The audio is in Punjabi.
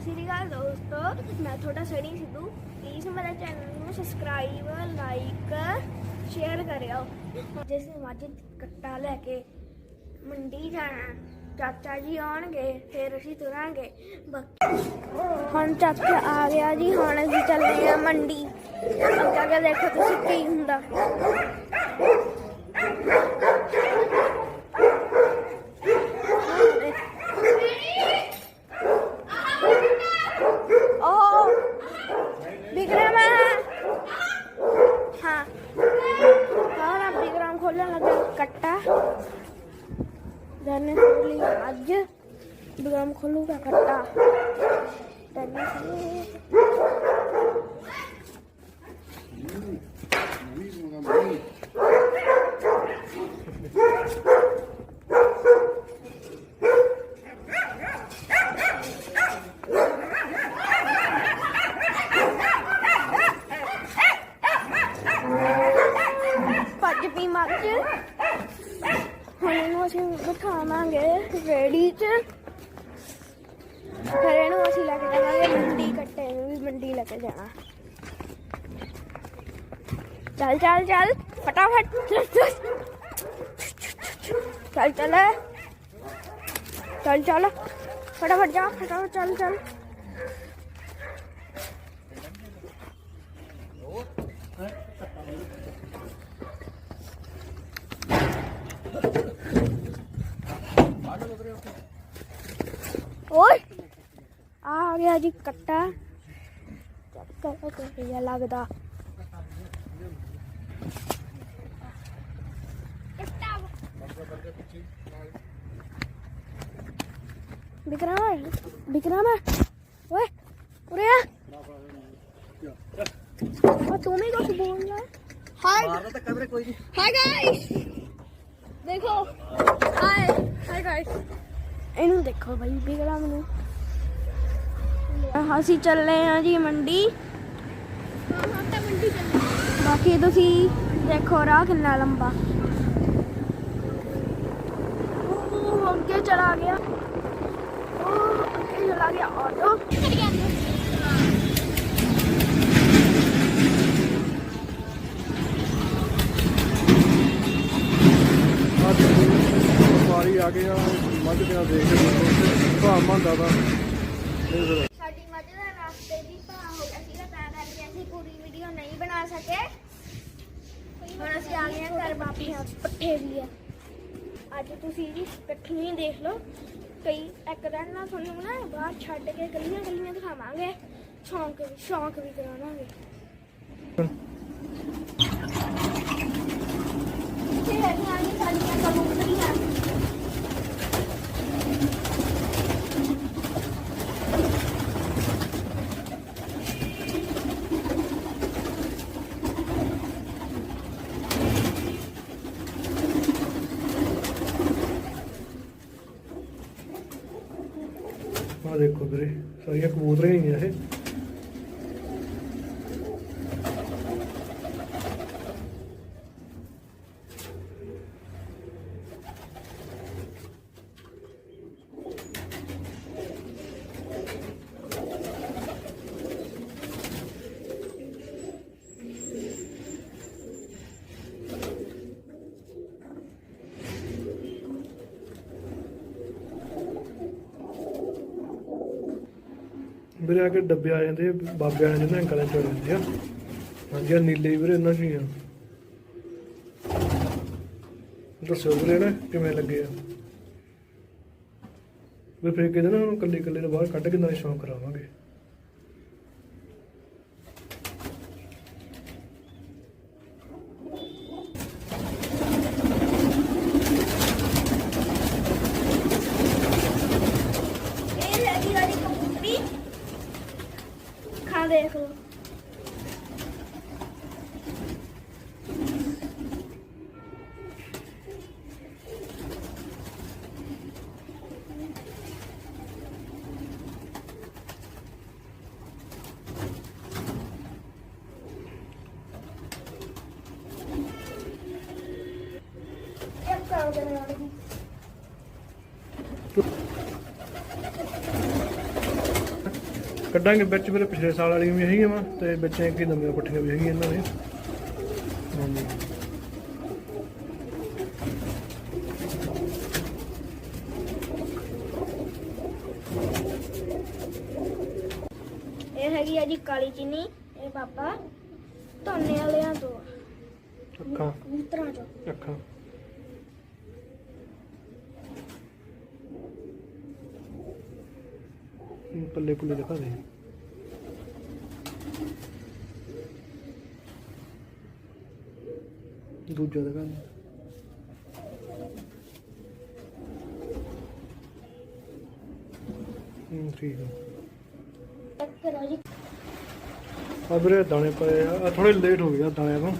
ਸ੍ਰੀ ਅਕਾਲ ਦੋਸਤੋ, ਮੈਂ ਤੁਹਾਡਾ ਸਣੀ ਸਿੱਧੂ। ਪਲੀਜ਼ ਮੇਰੇ ਚੈਨਲ ਨੂੰ ਸਬਸਕ੍ਰਾਈਬ ਲਾਈਕ ਸ਼ੇਅਰ ਕਰਿਓ। ਜਿਸ ਮੱਝ ਕੱਟਾ ਲੈ ਕੇ ਮੰਡੀ ਜਾਣਾ, ਚਾਚਾ ਜੀ ਆਉਣਗੇ, ਫਿਰ ਅਸੀਂ ਤੁਰਾਂਗੇ। ਬਾਕੀ ਹੁਣ ਚਾਚਾ ਆ ਗਿਆ ਜੀ, ਹੁਣ ਅਸੀਂ ਚੱਲੇ ਆ ਮੰਡੀ। ਅੱਗਾ ਦੇਖੋ ਤੁਸੀਂ ਕੀ ਹੁੰਦਾ ਓ ਵਿਕਰਮ ਹਾਂ ਹਾਂ ਵਿਕਰਮ ਖੋਲਣ ਲੱਗਾ ਕੱਟਾ ਜਨ ਖੋਲੀ ਅੱਜ ਵਿਕਰਮ ਖੋਲੂਗਾ ਕੱਟਾ ਤੈਨੂੰ ਭੱਜ ਪੀ ਮੱਝ ਹੁਣ ਇਹਨੂੰ ਅਸੀਂ ਬਿਠਾਵਾਂਗੇ ਰੇੜੀ 'ਚ। ਫਿਰ ਇਹਨੂੰ ਅਸੀਂ ਲੈ ਕੇ ਜਾਵਾਂਗੇ, ਮੰਡੀ ਕੱਟੇ ਨੂੰ ਵੀ ਮੰਡੀ ਲੈ ਕੇ ਜਾਣਾ। ਚੱਲ ਚੱਲ ਚੱਲ, ਫਟਾਫਟ। ਚੱਲ ਚੱਲ ਚੱਲ ਚੱਲ ਚੱਲ ਚੱਲ, ਫਟਾਫਟ ਜਾ, ਫਟਾਫਟ ਚੱਲ ਚੱਲ। ਓਏ ਆ ਗਿਆ ਜੀ ਕੱਟਾ। ਚੱਕਰ ਜਿਹਾ ਲੱਗਦਾ। ਵਿਕਰਮ ਵਿਕਰਮ ਓਏ ਉਰੇ ਆ। ਆ ਤੂੰ ਵੀ ਕੁਝ ਬੋਲਣਾ ਹਾਈ ਹਾਈ ਗਾਇਸ ਦੇਖੋ। ਹਾਈ ਹਾਈ ਗਾਇਸ ਇਹਨੂੰ ਦੇਖੋ ਭਾਈ ਬਿਗੜਾਮ ਨੂੰ ਅਸੀਂ ਚੱਲੇ ਆ ਜੀ ਮੰਡੀ। ਮੰਡੀ ਬਾਕੀ ਤੁਸੀਂ ਦੇਖੋ ਰਾਹ ਕਿੰਨਾ ਲੰਬਾ। ਉਹ ਅੱਗੇ ਚਲਾ ਗਿਆ। ਉਹ ਅੱਗੇ ਚਲਾ ਗਿਆ। ਆਟੋ। ਆ ਗਏ ਆ ਮੱਝ ਦੇ ਨਾਲ ਦੇਖ ਕੇ ਭਾਅ ਮੰਦਾ ਦਾ ਸਾਡੀ ਮੱਝ ਦਾ ਰਸਤੇ ਦੀ ਭਾਅ ਹੋ ਗਿਆ ਸੀਗਾ ਤਾਂ ਕਰਕੇ ਅਸੀਂ ਪੂਰੀ ਵੀਡੀਓ ਨਹੀਂ ਬਣਾ ਸਕੇ। ਹੁਣ ਅਸੀਂ ਆ ਗਏ ਹਾਂ ਘਰ ਬਾਪੀਆਂ ਪੱਠੇ ਵੀ ਆ। ਅੱਜ ਤੁਸੀਂ ਜੀ ਇਕੱਠੀਆਂ ਹੀ ਦੇਖ ਲਓ। ਕਈ ਇੱਕ ਦਿਨ ਨਾ ਤੁਹਾਨੂੰ ਨਾ ਬਾਹਰ ਛੱਡ ਕੇ ਗਲੀਆਂ ਗਲੀਆਂ ਦਿਖਾਵਾਂਗੇ। ਸ਼ੌਂਕ ਵੀ ਸ਼ੌਂਕ ਵੀ ਕਰਾਵਾਂਗੇ ਇੱਥੇ ਹੈਗੀਆਂ ਜੀ ਸਾਡੀਆਂ ਕਬੂਤਰੀਆਂ ਆਹ ਦੇਖੋ ਵੀਰੇ ਸਾਰੀਆਂ ਕਬੂਤਰੀਆਂ ਹੀ ਆ ਇਹ। ਵੀਰੇ ਆ ਕੇ ਡੱਬੇ ਆ ਜਾਂਦੇ ਆ, ਬਾਬੇ ਆ ਜਾਂਦੇ ਨੇ ਅੰਕਲਾਂ ਚ ਜਾਂਦੇ ਆ। ਹਾਂਜੀ ਆ ਨੀਲੇ ਵੀਰੇ ਇਹਨਾਂ ਚ ਆ। ਦੱਸੋ ਵੀਰੇ ਨਾ ਕਿਵੇਂ ਲੱਗੇ ਆ? ਵੀ ਫਿਰ ਕਿਹਦੇ ਨਾ ਉਹਨੂੰ ਕੱਲੇ ਕੱਲੇ ਨੂੰ ਬਾਹਰ ਕੱਢ ਕੇ ਨਾਲੇ ਸ਼ੌਂਕ ਕਰਾਵਾਂਗੇ ਇਹ ਲੱਗੀ ਵਾਲੀ ਕਬੂਤਰੀ ਖਾ ਦੇਖ ਲਓ ਇੱਕ ਕਰੋ ਦੇ ਨਾਲ ਦੀ ਕੱਢਾਂਗੇ ਵਿੱਚ ਮੇਰੇ ਪਿਛਲੇ ਸਾਲ ਵਾਲੀਆਂ ਵੀ ਹੈਗੀਆਂ ਵਾ ਤੇ ਵਿੱਚ ਇੱਕ ਹੀ ਨਵੀਆਂ ਪੱਠੀਆਂ ਵੀ ਹੈਗੀਆਂ ਇਹਨਾਂ ਦੇ। ਹਾਂਜੀ। ਇਹ ਹੈਗੀ ਆ ਜੀ ਕਾਲੀ ਚੀਨੀ ਇਹ ਪਾਪਾ ਧੋਨੇ ਵਾਲਿਆਂ ਤੋਂ। ਅੱਖਾਂ। ਕਬੂਤਰਾਂ ਚੋਂ ਅੱਖਾਂ। ਹਮ, ਪੱਲੇ ਪੁੱਲੇ ਦਿਖਾ ਦੇ। ਦੂਜਾ ਦਿਖਾ ਦੇ। ਹਮ, ਠੀਕ ਹੈ ਆ ਵੀਰੇ ਦਾਣੇ ਪਏ ਆ। ਥੋੜੇ ਲੇਟ ਹੋ ਗਿਆ ਦਾਣਿਆਂ ਤੋਂ।